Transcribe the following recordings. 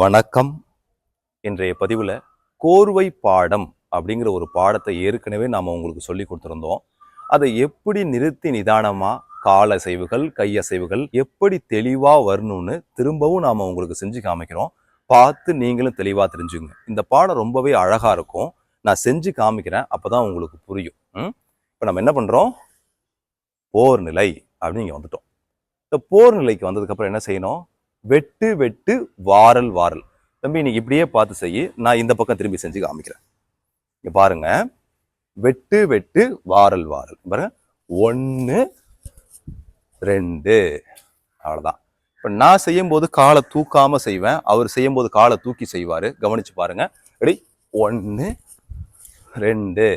வணக்கம். இன்றைய பதிவில் கோர்வை பாடம் அப்படிங்கிற ஒரு பாடத்தை ஏற்கனவே நாம் உங்களுக்கு சொல்லி கொடுத்துருந்தோம். அதை எப்படி நிறுத்தி நிதானமாக கால அசைவுகள் கையசைவுகள் எப்படி தெளிவாக வரணும்னு திரும்பவும் நாம் உங்களுக்கு செஞ்சு காமிக்கிறோம். பார்த்து நீங்களும் தெளிவாக தெரிஞ்சுங்க. இந்த பாடம் ரொம்பவே அழகாக இருக்கும். நான் செஞ்சு காமிக்கிறேன். அப்போ தான் உங்களுக்கு புரியும். இப்போ நம்ம என்ன பண்ணுறோம் போர் நிலை அப்படின்னு இங்கே வந்துட்டோம். இந்த போர் நிலைக்கு வந்ததுக்கப்புறம் என்ன செய்யணும்? வெட்டு வெட்டு வாரல் வாரல். தம்பி நீ இப்படியே பார்த்து செய்யி நான் இந்த பக்கம் திரும்பி செஞ்சு காமிக்கிறேன். இங்கே பாருங்க. வெட்டு வெட்டு வாரல் வாரல். பாருங்க. ஒன்று ரெண்டு. அவ்வளோதான் இப்போ நான் செய்யும்போது காலை தூக்காமல் செய்வேன். அவர் செய்யும்போது காலை தூக்கி செய்வார். கவனித்து பாருங்க. ரெடி ஒன்று ரெண்டு.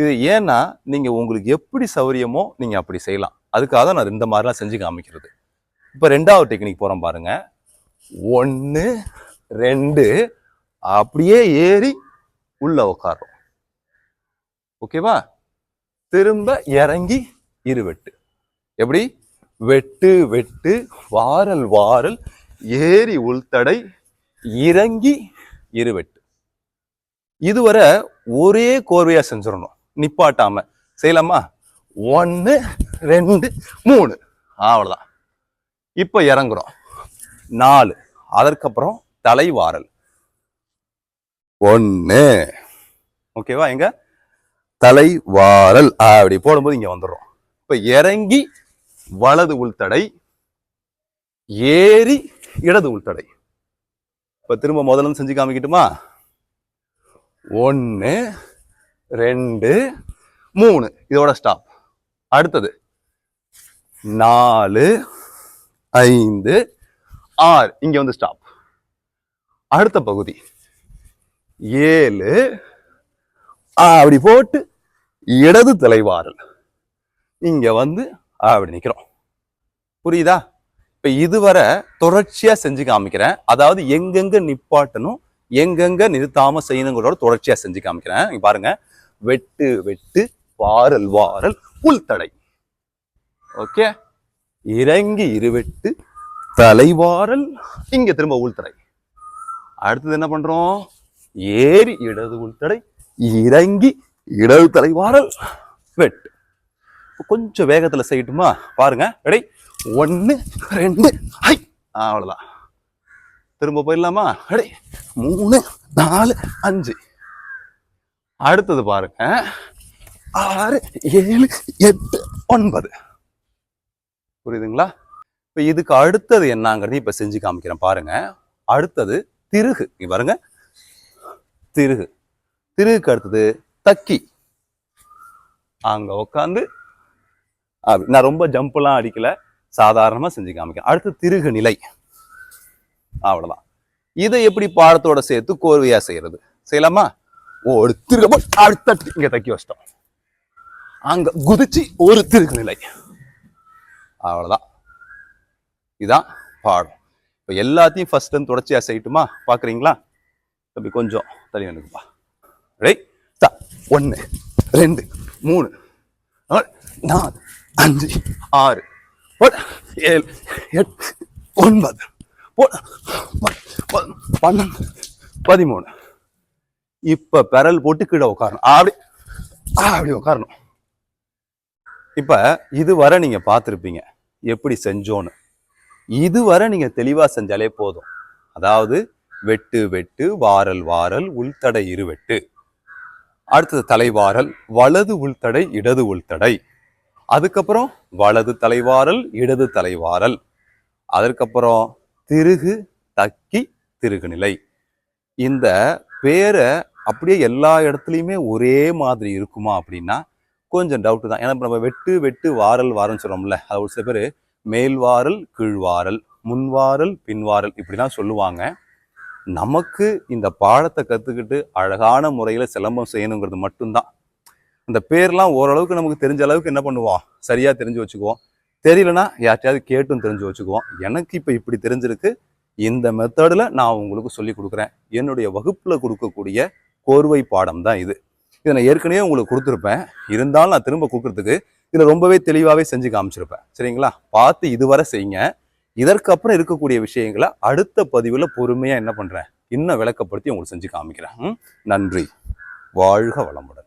இது ஏன்னா நீங்கள் உங்களுக்கு எப்படி சௌரியமோ நீங்கள் அப்படி செய்யலாம். அதுக்காக தான் நான் இந்த மாதிரிலாம் செஞ்சு காமிக்கிறது. இப்போ ரெண்டாவது டெக்னிக் போகிறோம் பாருங்க. ஒன்று ரெண்டு அப்படியே ஏறி உள்ள உட்காரோம் ஓகேவா? திரும்ப இறங்கி இருவெட்டு எப்படி? வெட்டு வெட்டு வாரல் வாரல் ஏறி உள்தடை இறங்கி இருவெட்டு இதுவரை ஒரே கோர்வையாக செஞ்சிடணும். நிப்பாட்டாம. செய்யலாமா? ஒன்று ரெண்டு மூணு. அவ்வளோதான் இப்போ இறங்குறோம். நாலு. அதற்கப்புறம் தலைவாரல். ஒன்று ஓகேவா எங்க? தலைவாரல். அப்படி போடும்போது இங்க வந்துடுறோம். இப்போ இறங்கி வலது உள்தடை ஏறி இடது உள்தடை. இப்போ திரும்ப முதல்ல செஞ்சு காமிக்கட்டுமா? ஒன்று ரெண்டு மூணு. இதோட ஸ்டாப் அடுத்தது நாலு. ஐந்து. ஆறு. இங்க வந்து ஸ்டாப் அடுத்த பகுதி. ஏழு. ஆ, அப்படி போட்டு இடது தலைவாரல் இங்க வந்து அப்படி நிக்கிறோம். புரியுதா? இப்ப இதுவரை தொடர்ச்சியா செஞ்சு காமிக்கிறேன். அதாவது எங்கெங்க நிப்பாட்டணும் எங்கெங்க நிறுத்தாம செய்யணுங்கிறதோட தொடர்ச்சியா செஞ்சு காமிக்கிறேன். இங்க பாருங்க. வெட்டு வெட்டு வாரல் வாரல் உள்தடை. ஓகே? இறங்கி இருவெட்டு தலைவாரல் இங்க திரும்ப உள்தடை அடுத்தது என்ன பண்றோம்? ஏறி இடது உள்தடை இறங்கி இடது தலைவாரல் வெட்டு. கொஞ்சம் வேகத்துல செய்யட்டுமா? பாருங்க. ரெடி ஒன்னு ரெண்டு ஐ. அவ்வளவுதான். திரும்ப போயிடலாமா? ரெடி மூணு நாலு அஞ்சு. அடுத்தது பாருங்க. ஆறு ஏழு எட்டு ஒன்பது. புரியுதுங்களா? இப்போ இதுக்கு அடுத்தது என்னங்கிறது இப்போ செஞ்சு காமிக்கிறேன் பாருங்க. அடுத்தது திருகு. இங்க பாருங்க. திருகு. திருகுக்கு அடுத்தது தக்கி. அங்க உட்காந்து அப்படி. நான் ரொம்ப ஜம்ப்லாம் அடிக்கல. சாதாரணமா செஞ்சு காமிக்கிறேன். அடுத்து திருகு நிலை. அவ்வளவுதான். இதை எப்படி பாடத்தோட சேர்த்து கோர்வையா செய்யறது? செய்யலாமா? ஒரு திருக. அடுத்த இங்கே இங்க தக்கி வச்சிட்டோம். அங்க குதிச்சு ஒரு திருகு நிலை. அவ்வளோதான் இதுதான் பாடம். இப்போ எல்லாத்தையும் ஃபஸ்ட்டு தொடர்ச்சியாக செய்யட்டுமா? பார்க்குறீங்களா தம்பி கொஞ்சம் தள்ளி வந்துக்குப்பா ரெடி ஒன்று ரெண்டு மூணு நாலு, நாலு அஞ்சு ஆறு ஏழு எட்டு ஒன்பது பன்னெண்டு பதிமூணு. இப்போ பெரல் போட்டு கீழே உட்காரணும் அப்படி அப்படி உட்காரணும் இப்போ இதுவரை நீங்கள் பார்த்துருப்பீங்க. எப்படி செஞ்சோன்னு. இதுவரை நீங்கள் தெளிவாக செஞ்சாலே போதும். அதாவது வெட்டு வெட்டு வாரல் வாரல் உள்தடை இருவெட்டு. அடுத்தது தலைவாரல் வலது உள்தடை இடது உள்தடை. அதுக்கப்புறம் வலது தலைவாரல் இடது தலைவாரல். அதற்கப்புறம் திருகு தக்கி திருகு நிலை இந்த பேரை அப்படியே எல்லா இடத்துலையுமே ஒரே மாதிரி இருக்குமா அப்படின்னா கொஞ்சம் டவுட்டு தான். ஏன்னா நம்ம வெட்டு வெட்டு வாரல் வாரல்னு சொல்கிறோம்ல அது ஒரு சில பேர் மேல்வாரல் கீழ்வாரல் முன்வாரல் பின்வாரல் இப்படிலாம் சொல்லுவாங்க. நமக்கு இந்த பாடத்தை கற்றுக்கிட்டு அழகான முறையில் சிலம்பம் செய்யணுங்கிறது மட்டும்தான். இந்த பேர்லாம் ஓரளவுக்கு நமக்கு தெரிஞ்ச அளவுக்கு என்ன பண்ணுவோம்? சரியாக தெரிஞ்சு வச்சுக்குவோம். தெரியலனா யார்ட்டையாவது கேட்டும் தெரிஞ்சு வச்சுக்குவோம். எனக்கு இப்போ இப்படி தெரிஞ்சிருக்கு. இந்த மெத்தடில் நான் உங்களுக்கு சொல்லி கொடுக்குறேன். என்னுடைய வகுப்பில் கொடுக்கக்கூடிய கோர்வை பாடம் தான் இது. இதை நான் ஏற்கனவே உங்களுக்கு கொடுத்துருப்பேன். இருந்தாலும் நான் திரும்ப கொடுக்கறதுக்கு இதில் ரொம்பவே தெளிவாகவே செஞ்சு காமிச்சிருப்பேன். சரிங்களா? பார்த்து இதுவரை செய்யுங்க. இதற்கு அப்புறம் இருக்கக்கூடிய விஷயங்களை அடுத்த பதிவில் பொறுமையாக என்ன பண்ணுறேன் இன்னும் விளக்கப்படுத்தி உங்களுக்கு செஞ்சு காமிக்கிறேன். நன்றி. வாழ்க வளமுடன்.